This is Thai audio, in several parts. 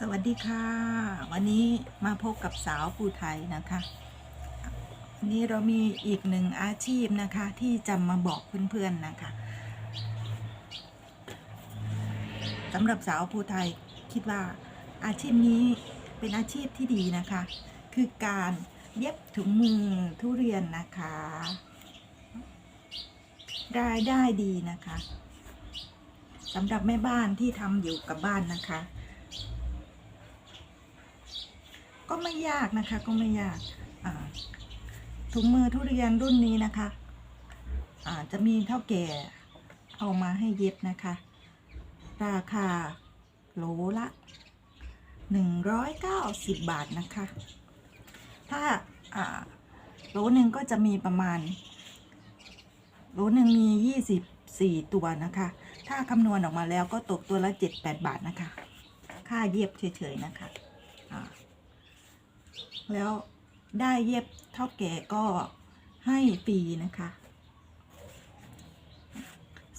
สวัสดีค่ะ วันนี้มาพบกับสาวภูไทยนะคะวันนี้เรามีอีกหนึ่งอาชีพนะคะที่จะมาบอกเพื่อนๆนะคะสำหรับสาวภูไทยคิดว่าอาชีพนี้เป็นอาชีพที่ดีนะคะ คือการเย็บถุงมือทุเรียนนะคะรายได้ดีนะคะสำหรับแม่บ้านที่ทำอยู่กับบ้านนะคะ ก็ ไม่ยากนะคะ ก็ไม่ยากถุงมือทุเรียนรุ่นนี้นะคะอ่าจะมีเท่าแก่เอามาให้เย็บนะคะ ราคาโหลละ 190 บาทนะคะ ถ้าโหลหนึ่งก็จะมีประมาณโหลหนึ่งมี 24 ตัวนะคะ ถ้าคำนวณออกมาแล้วก็ตกตัวละ 7-8 บาทนะคะ ค่าเย็บเฉยๆนะคะ แล้วได้เย็บเท่าแก่ก็ให้ฟรีนะคะ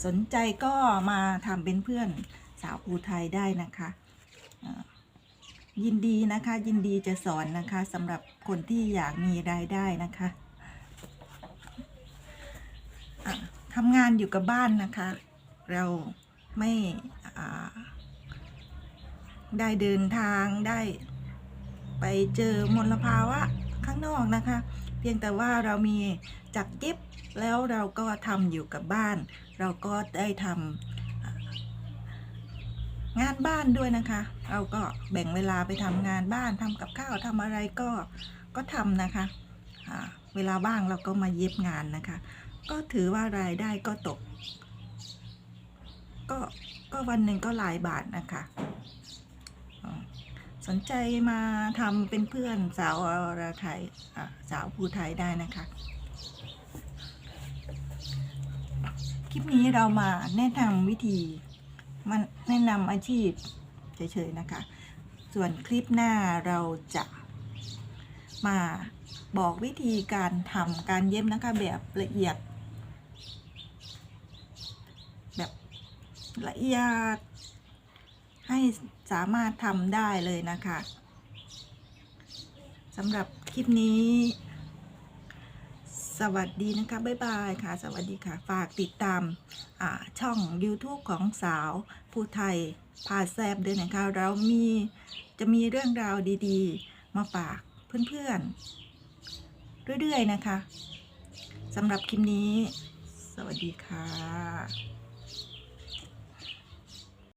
สนใจก็มาทำเป็นเพื่อนสาวภูไทยได้นะคะยินดีนะคะยินดีจะสอนนะคะสำหรับคนที่อยากมีรายได้นะคะะทำงานอยู่กับบ้านนะคะ เราไม่ได้เดินทางได้ ไปเจอมลภาวะข้างนอกนะคะ เพียงแต่ว่าเรามีจักรเย็บแล้วเราก็ทำอยู่กับบ้าน เราก็ได้ทำงานบ้านด้วยนะคะ เราก็แบ่งเวลาไปทำงานบ้านทำกับข้าวทำอะไรก็ก็ทำนะคะเวลาว่างเราก็มาเย็บงานนะคะ ก็ถือว่ารายได้ก็ตก ก็ก็วันหนึ่งก็หลายบาทนะคะ สนใจมาทำเป็นเพื่อนสาวอรไทยสาวภูไทยได้นะคะ คลิปนี้เรามาแนะนำวิธีมันแนะนำอาชีพเฉยๆนะคะ ส่วนคลิปหน้าเราจะมาบอกวิธีการทำการเย็บนะคะแบบละเอียด แบบละเอียด ให้สามารถทำได้เลยนะคะสำหรับคลิปนี้ สวัสดีนะคะ บ๊ายบายค่ะ สวัสดีค่ะ ฝากติดตามช่อง YouTube ของสาวผู้ไทยพาแซบด้วยนะคะ เรามีจะมีเรื่องราวดีๆ มาฝากเพื่อนๆ เรื่อยๆ นะคะสำหรับคลิปนี้ สวัสดีค่ะ